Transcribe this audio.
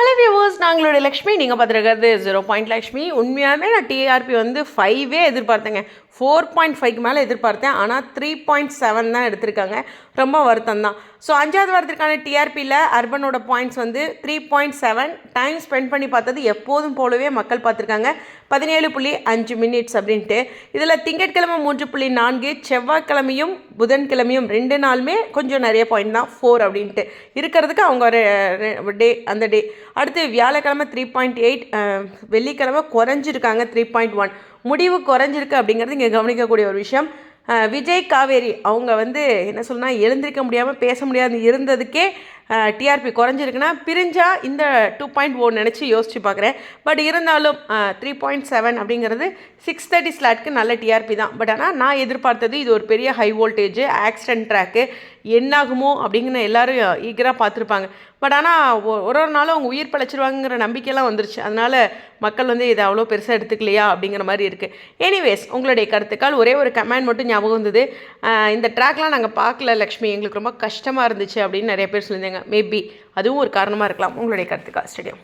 Hello viewers நாங்களோட Lakshmi நீங்கள் பார்த்துருக்கிறது zero point Lakshmi. உண்மையாகவே நான் டிஆர்பி வந்து ஃபைவே எதிர்பார்த்தேங்க. ஃபோர் பாயிண்ட் ஃபைவ்க்கு மேலே எதிர்பார்த்தேன். ஆனால் த்ரீ பாயிண்ட் செவன் தான் எடுத்திருக்காங்க. ரொம்ப வருத்தம் தான் ஸோ அஞ்சாவது வாரத்திற்கான டிஆர்பியில் அர்பனோட பாயிண்ட்ஸ் வந்து three point seven time spend பண்ணி பார்த்தது எப்போதும் போலவே மக்கள் பார்த்துருக்காங்க. பதினேழு புள்ளி அஞ்சு மினிட்ஸ் அப்படின்ட்டு. இதில் திங்கட்கிழமை மூன்று புள்ளி நான்கு செவ்வாய்க்கிழமையும் புதன்கிழமையும் ரெண்டு நாளுமே கொஞ்சம் நிறைய பாயிண்ட் தான். ஃபோர் அப்படின்ட்டு. இருக்கிறதுக்கு அவங்க ஒரு டே அந்த டே அடுத்து வியாழக்கிழமை த்ரீ பாயிண்ட் எயிட் வெள்ளிக்கிழமை குறைஞ்சிருக்காங்க த்ரீ பாயிண்ட் ஒன் முடிவு குறைஞ்சிருக்கு அப்படிங்கிறது இங்கே கவனிக்கக்கூடிய ஒரு விஷயம். விஜய் காவேரி அவங்க வந்து என்ன சொல்லணும்னா எழுந்திருக்க முடியாமல் பேச முடியாது இருந்ததுக்கே டிஆர்பி குறைஞ்சிருக்குன்னா பிரிஞ்சால் இந்த டூ பாயிண்ட் ஓ நினச்சி யோசிச்சு பார்க்குறேன் பட் இருந்தாலும் த்ரீ பாயிண்ட் செவன் அப்படிங்கிறது சிக்ஸ் தேர்ட்டி ஸ்லாட்க்கு நல்ல டிஆர்பி தான். பட் ஆனால் நான் எதிர்பார்த்தது இது ஒரு பெரிய ஹை வோல்டேஜ் ஆக்சிடென்ட் ட்ராக்கு என்னாகுமோ அப்படிங்கிற எல்லோரும் ஈகராக பார்த்துருப்பாங்க. பட் ஆனால் ஒரு ஒரு நாளும் அவங்க உயிர் பழைச்சிருவாங்கங்கிற நம்பிக்கையெல்லாம் வந்துருச்சு. அதனால் மக்கள் வந்து இதை அவ்வளோ பெருசாக எடுத்துக்கலையா அப்படிங்கிற மாதிரி இருக்குது எனிவேஸ் உங்களுடைய கருத்துக்கள் ஒரே ஒரு கமெண்ட் மட்டும் ஞாபகம் வந்தது. இந்த ட்ராக்லாம் நாங்கள் பார்க்கல லக்ஷ்மி. எங்களுக்கு ரொம்ப கஷ்டமாக இருந்துச்சு அப்படின்னு நிறைய பேர் சொல்லியிருந்தாங்க. மேபி அதுவும் ஒரு காரணமாக இருக்கலாம். உங்களுடைய கருத்துக்கள் ஸ்டேடியம்